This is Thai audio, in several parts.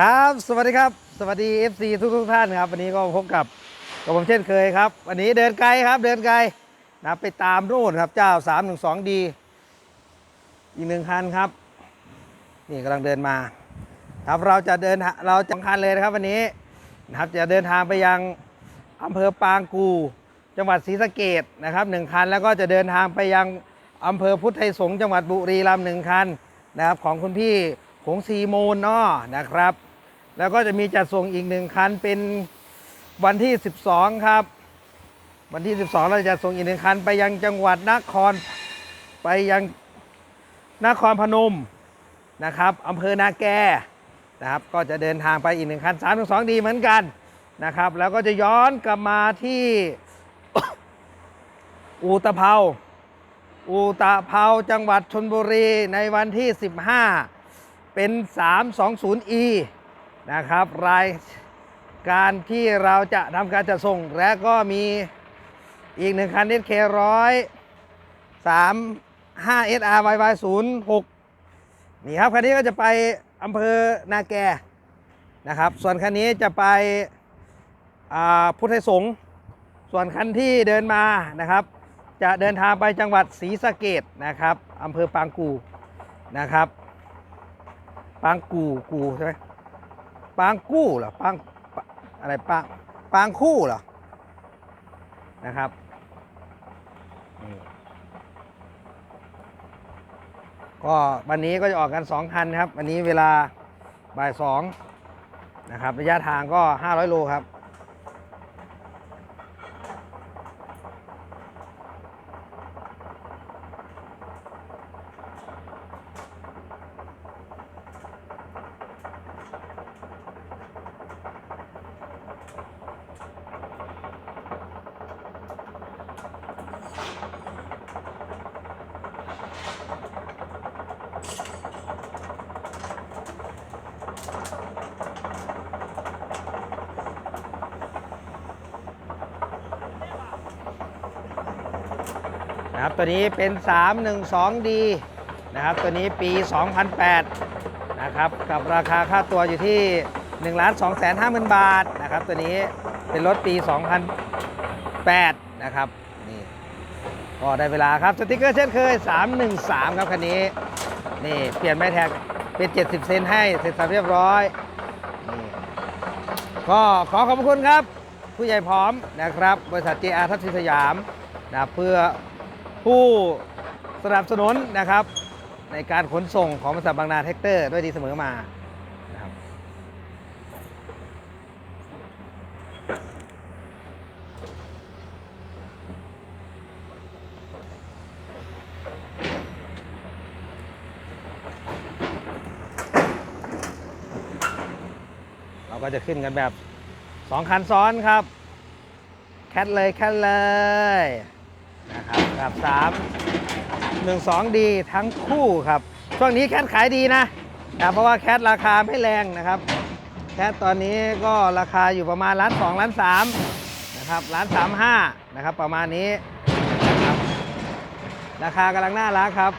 ครับ สวัสดีครับ สวัสดี FC ทุกทุกท่านครับ วันนี้ก็พบกับกับผมเช่นเคยครับ วันนี้เดินไกลครับ เดินไกลนะไปตามนู่นครับ เจ้า 312D อีกหนึ่งคันครับ นี่กำลังเดินมา ครับเราจะเดินทาเราจังคันเลยนะครับ วันนี้นะครับจะเดินทางไปยังอำเภอปางกู จังหวัดศรีสะเกดนะครับหนึ่งคันแล้วก็จะเดินทางไปยังอำเภอพุทธไทยสงฆ์จังหวัดบุรีรัมย์หนึ่งคันนะครับของคุณพี่หงสีโมูลเนาะนะครับ แล้วก็จะมีจัดส่งอีกหนึ่งคันเป็นวันที่ 12 ครับ วันที่ 12 เราจะส่งอีกหนึ่งคัน ไปยังจังหวัดนครไปยังนครพนมนะครับอำเภอนาแกนะครับ ก็จะเดินทางไปอีกหนึ่งคัน3 2ดีเหมือนกันนะครับ แล้วก็จะย้อนกลับมาที่อูตะเภาอูตะเภาจังหวัดชนบุรีในวันที่ 15 เป็น 320e นะครับ รายการที่เราจะทำการจัดส่ง และก็มีอีกหนึ่งคัน SK ร้อยสามห้า SR YY 0 6นี่ครับ คันนี้ก็จะไปอำเภอนาแกนะครับ ส่วนคันนี้จะไปอ่าพุทธสงฆ์ส่วนคันที่เดินมานะครับ จะเดินทางไปจังหวัดศรีสะเกดนะครับอำเภอปางกูนะครับ ปางกูกูใช่ไหม ปางกู้เหรอปางอะไรปางปางคู่เหรอนะครับนี่ก็วันนี้ก็จะออกกัน2คันครับ วันนี้เวลาบ่ายสองนะครับระยะทางก็ 500 โลครับ นะครับตัวนี้เป็น 312D นะครับตัวนี้ปี 2008นะครับกับราคาค่าตัวอยู่ที่1 2 5 0 0 0 0 บาทนะครับตัวนี้เป็นรถปี 2008นะครับนี่ก็ได้เวลาครับสติกเกอร์เช่นเคย 313 ครับคันนี้นี่เปลี่ยนไม้แท็กเป็น 70 เซนให้เสร็จสับเรียบร้อยนี่ก็ขอขอบคุณครับ ผู้ใหญ่พร้อมนะครับ บริษัท JR ทัพทิสยามนะเพื่อ ผู้สนับสนุนนะครับ ในการขนส่งของบริษัทบางนาแท็กเตอร์ด้วยดีเสมอมานะครับเราก็จะขึ้นกันแบบ2คันซ้อนครับ แคทเลย แคทเลย นะครับ ครับ3 1 2ดีทั้งคู่ครับ ช่วงนี้แคทขายดีนะนะเพราะว่าแคทราคาไม่แรงนะครับ แคทตอนนี้ก็ราคาอยู่ประมาณล้านสองล้านสามนะครับล้านสามห้านะครับประมาณนี้นะครับราคากำลังน่ารักครับ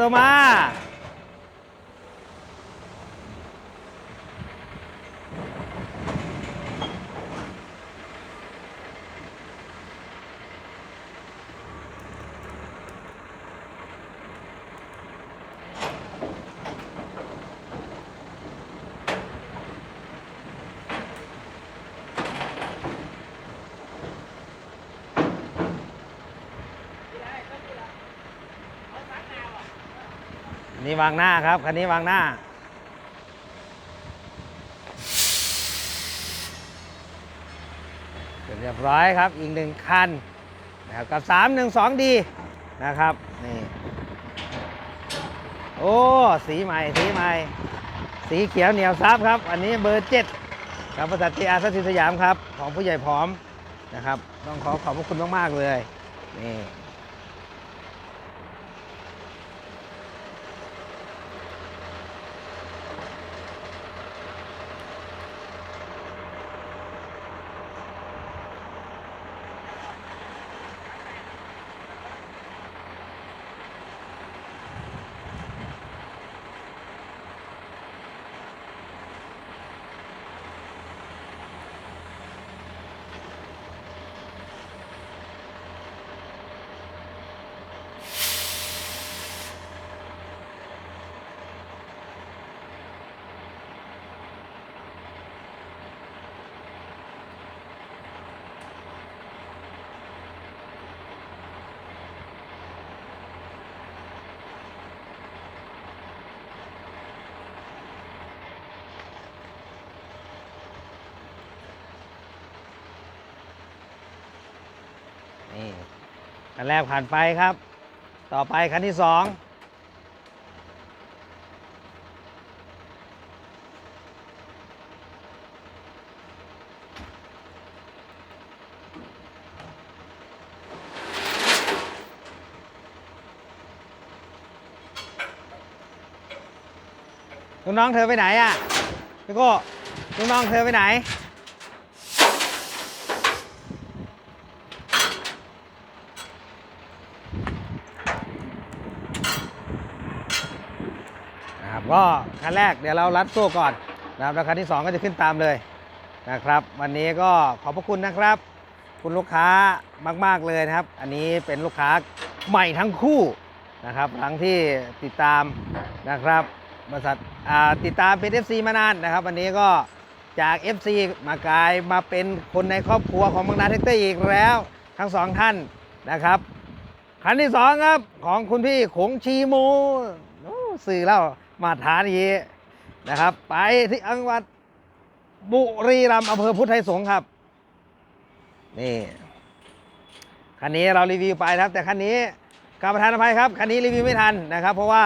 ตัวม นี้วางหน้าครับ คันนี้วางหน้าเสร็จเรียบร้อยครับอีกหนึ่งคันนะครับกับ 312ดีนะครับนี่โอ้สีใหม่สีใหม่ สีเขียวเหนียวซับครับ อันนี้เบอร์เจ็ดครับบริษัททีอาร์สัตสยามครับ ของผู้ใหญ่ผอมนะครับ ต้องขอขอบพระคุณมาก ๆ เลยนี่ คันแรกผ่านไปครับ ต่อไปคันที่สองลูกน้องเธอไปไหนอะพี่โก้ลูกน้องเธอไปไหน นะครับ ก็คันแรกเดี๋ยวเรารัดโซ่ก่อนนะครับแล้วคันที่ 2 ก็จะขึ้นตามเลยนะครับ วันนี้ก็ขอบพระคุณนะครับ คุณลูกค้ามาก ๆเลยนะครับ อันนี้เป็นลูกค้าใหม่ทั้งคู่นะครับทั้งที่ติดตามนะครับบริษัทอาติดตามเป็น FC มานานนะครับ วันนี้ก็จาก FC มากลายมาเป็นคนในครอบครัวของบางนาเทคเตอร์อีกแล้วทั้งสองท่านนะครับคันที่สองครับของคุณพี่ขงชีมูโอ้สื่อแล้ว มาฐานนี้นะครับ ไปที่อังวัดบุรีรัมย์อำเภอพุทธไทยสงครับ นี่คันนี้เรารีวิวไปครับ แต่คันนี้กรรมประธานอภัยครับคันนี้รีวิวไม่ทันนะครับ เพราะว่า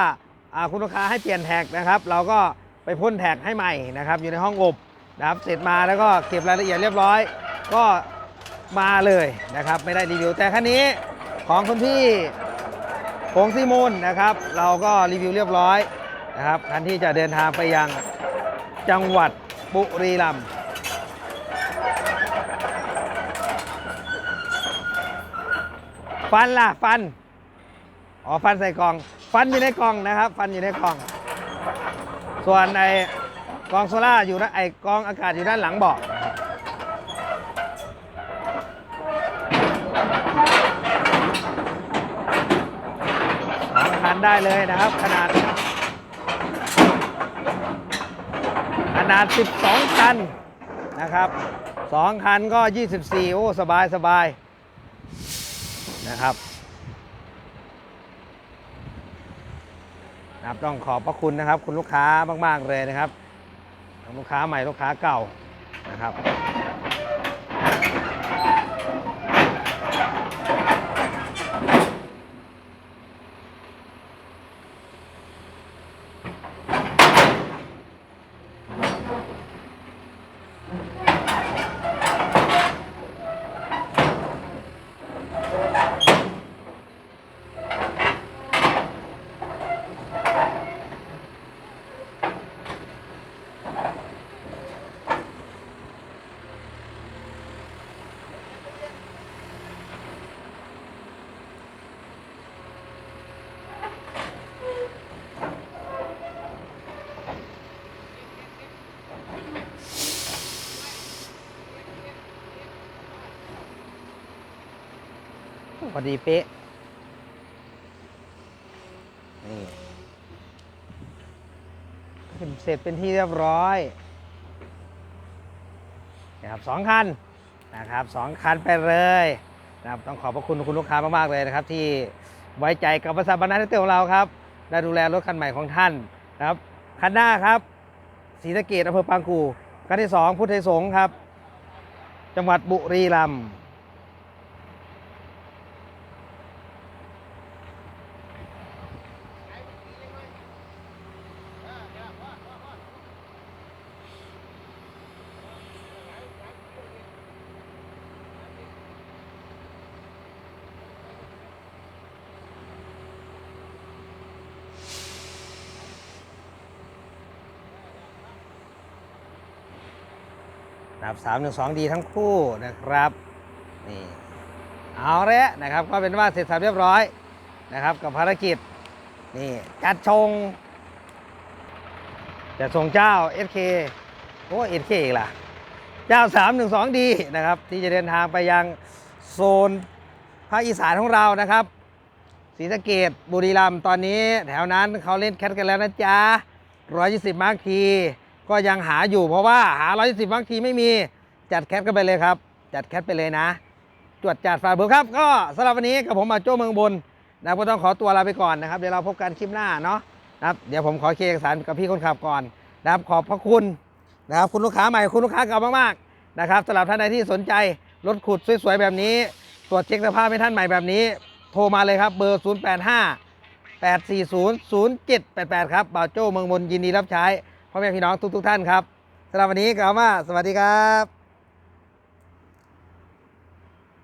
อ่าคุณลูกค้าให้เปลี่ยนแท็กนะครับ เราก็ไปพ่นแท็กให้ใหม่นะครับ อยู่ในห้องอบนะครับ เสร็จมาแล้วก็เก็บรายละเอียดเรียบร้อย ก็มาเลยนะครับ ไม่ได้รีวิว แต่คันนี้ของคุณพี่ผงซีมูลนะครับ เราก็รีวิวเรียบร้อย นะครับคันที่จะเดินทางไปยังจังหวัดบุรีรัมย์ฟันล่ะฟัน อ๋อฟันใส่กล่อง ฟันอยู่ในกล่องนะครับ ฟันอยู่ในกล่อง ส่วนไอ้กองโซล่าอยู่นะไอ้กองอากาศอยู่ด้านหลังเบาะสองคันได้เลยนะครับ ขนาด ขนาด 12 คันนะครับ 2 คันก็ 24 โอ้ สบายสบายนะครับนะครับต้องขอบพระคุณนะครับ คุณลูกค้ามาก ๆ เลยนะครับ ลูกค้าใหม่ลูกค้าเก่านะครับ พอดีเป๊ะ นี่เสร็จเป็นที่เรียบร้อยนะครับสองคันนะครับสองคันไปเลยนะครับต้องขอบพระคุณคุณลูกค้ามากๆเลยนะครับ ที่ไว้ใจกับบริษัทบรรณาเตอร์ของเราครับและดูแลรถคันใหม่ของท่านนะครับคันหน้าครับศรีสะเกดอำเภอปางกูคันที่สองพุทธไทยสงฆ์ครับ จังหวัดบุรีรัมย์ นะครับสามหนึ่งสองดีทั้งคู่นะครับนี่เอาละนะครับก็เป็นว่าเสร็จสับเรียบร้อยนะครับกับภารกิจนี่จัดชงจะส่งเจ้า SK โอ้ SK อีกล่ะ เจ้า 312ดีนะครับที่จะเดินทางไปยังโซนภาคอีสานของเรานะครับศรีสะเกดบุรีรัมย์ตอนนี้ แถวนั้นเขาเล่นแคทกันแล้วนะจ๊ะ120 มาร์คที ก็ยังหาอยู่เพราะว่าหา120มาร์คทีไม่มีจัดแคทกันไปเลยครับ จัดแคทไปเลยนะจวดจัดฝากเบอร์ครับ ก็สำหรับวันนี้กับผมมาโจ้เมืองบนนะก็ต้องขอตัวลาไปก่อนนะครับเดี๋ยวเราพบกันคลิปหน้าเนาะนะครับเดี๋ยวผมขอเคลียร์เอกสารกับพี่คนขับก่อนนะครับขอบพระคุณนะครับคุณลูกค้าใหม่คุณลูกค้าเก่ามากๆนะครับสำหรับท่านใดที่สนใจรถขุดสวยๆแบบนี้ ตรวจเช็คสภาพให้ท่านใหม่แบบนี้ โทรมาเลยครับเบอร์ 085 840 0788 ครับบ่าวโจ้เมืองบนยินดีรับใช้ พ่อแม่พี่น้องทุกๆท่านครับสำหรับวันนี้กล่าวว่าสวัสดีครับ